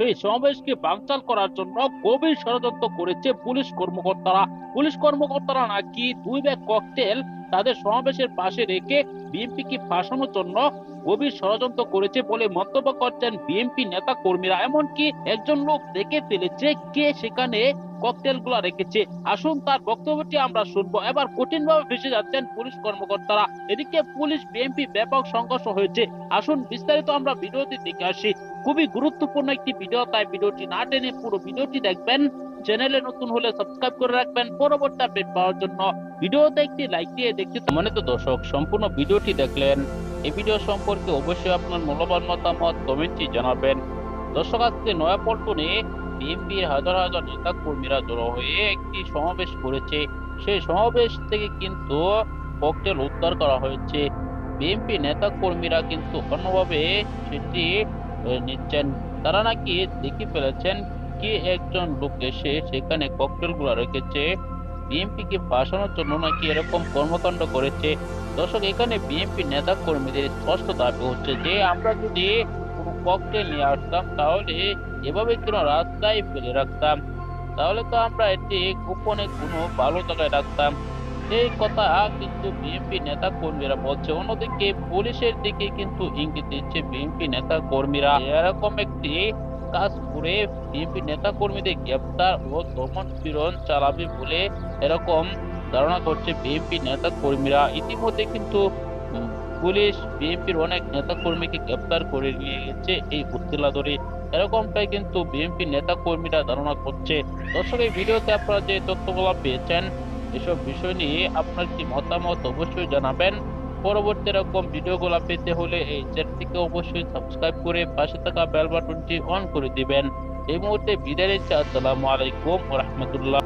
সেই সমাবেশকে বানচাল করার জন্য গভীর ষড়যন্ত্র করেছে পুলিশ কর্মকর্তারা। পুলিশ কর্মকর্তারা নাকি দুই ব্যাগ ককটেল তাদের সমাবেশের পাশে রেখে বিএনপিকে ফাঁসানোর জন্য গভীর ষড়যন্ত্র করেছে বলে মন্তব্য করছেন বিএনপি নেতা কর্মীরা এমনকি একজন লোক দেখে ফেলেছে কে সেখানে ককটেলগুলা রেখেছে। আসুন তার বক্তব্যটি আমরা শুনব। এবার কঠিন ভাবে ভেসে যাচ্ছেন পুলিশ কর্মকর্তারা। এদিকে পুলিশ বিএনপি ব্যাপক সংঘর্ষ হয়েছে। আসুন বিস্তারিত আমরা ভিডিওটি দেখে আসি। খুবই গুরুত্বপূর্ণ একটি ভিডিও তাই ভিডিওটি না টেনে পুরো ভিডিওটি দেখবেন। চ্যানেলে নতুন হলে সাবস্ক্রাইব করে রাখবেন। পরবর্তী আপডেট পাওয়ার জন্য ভিডিওতে একটি লাইক দিয়ে দেখতে মানে তো দর্শক, সম্পূর্ণ ভিডিওটি দেখলেন। এই ভিডিও সম্পর্কে অবশ্যই আপনার মূল্যবান মতামত কমেন্টে জানাবেন। দর্শক, আজকে নয়াপল্টনে বিএনপি হাজার হাজার নেতা কর্মীরা জড়ো হয়ে একটি সমাবেশ করেছে। সেই সমাবেশ থেকে কিন্তু ককটেল উদ্ধার করা হয়েছে। বিএনপি নেতা কর্মীরা কিন্তু অন্যভাবে সেটি নিচ্ছেন। তারা নাকি দেখে ফেলেছেন কি একজন লোক এসে সেখানে ককটেলগুলা রেখেছে বিএনপি কে ফাঁসানোর জন্য নাকি এরকম কর্মকাণ্ড করেছে। দর্শক, এখানে বিএনপি নেতা কর্মীদের স্পষ্ট দাবি হচ্ছে যে, আমরা যদি কোনো ককটেল নিয়ে আসতাম, তাহলে এভাবে কেন রাস্তায় ফেলে রাখতাম। তাহলে তো আমরা এটি গোপনে কোনো ভালো জায়গায় রাখতাম। এই কথা কিন্তু বিএনপি নেতা কর্মীরা বলছে। অন্যদিকে পুলিশের দিকে কিন্তু ইঙ্গিত দিচ্ছে বিএনপি নেতা কর্মীরা এরকম একটি কাজ করে বিএনপি নেতা কর্মীদের গ্রেপ্তার ও দমন পীড়ন চালাবে বলে এরকম ধারণা করছে বিএনপি নেতা কর্মীরা ইতিমধ্যে কিন্তু পুলিশ বিএনপির অনেক নেতা কর্মীকে গ্রেপ্তার করে নিয়ে গেছে এই উত্তেলা ধরে। এরকমটাই কিন্তু বিএনপি নেতা কর্মীরা ধারণা করছে। দর্শক, এই ভিডিওতে আপনারা যে তথ্যগুলো পেয়েছেন এসব বিষয় নিয়ে আপনার কি মতামত অবশ্যই জানাবেন। পরবর্তী এরকম ভিডিওগুলো পেতে হলে এই চ্যানেলটিকে অবশ্যই সাবস্ক্রাইব করে পাশে থাকা বেল বাটনটি অন করে দিবেন। এই মুহূর্তে বিদায় নিচ্ছি। আসসালামু আলাইকুম রহমতুল্লাহ।